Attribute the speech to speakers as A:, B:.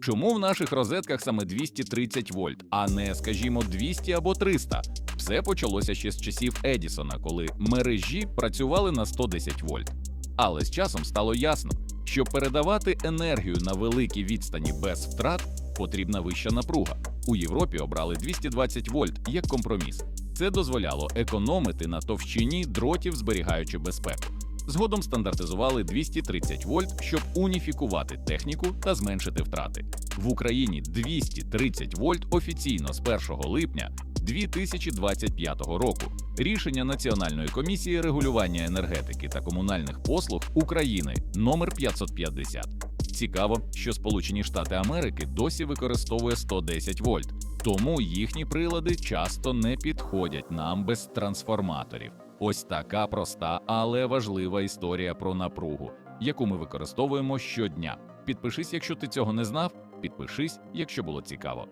A: Чому в наших розетках саме 230 вольт, а не, скажімо, 200 або 300? Все почалося ще з часів Едісона, коли мережі працювали на 110 вольт. Але з часом стало ясно, що передавати енергію на великій відстані без втрат потрібна вища напруга. У Європі обрали 220 вольт як компроміс. Це дозволяло економити на товщині дротів, зберігаючи безпеку. Згодом стандартизували 230 вольт, щоб уніфікувати техніку та зменшити втрати. В Україні 230 вольт офіційно з 1 липня 2025 року. Рішення Національної комісії регулювання енергетики та комунальних послуг України номер 550. Цікаво, що Сполучені Штати Америки досі використовує 110 вольт, тому їхні прилади часто не підходять нам без трансформаторів. Ось така проста, але важлива історія про напругу, яку ми використовуємо щодня. Підпишись, якщо ти цього не знав. Підпишись, якщо було цікаво.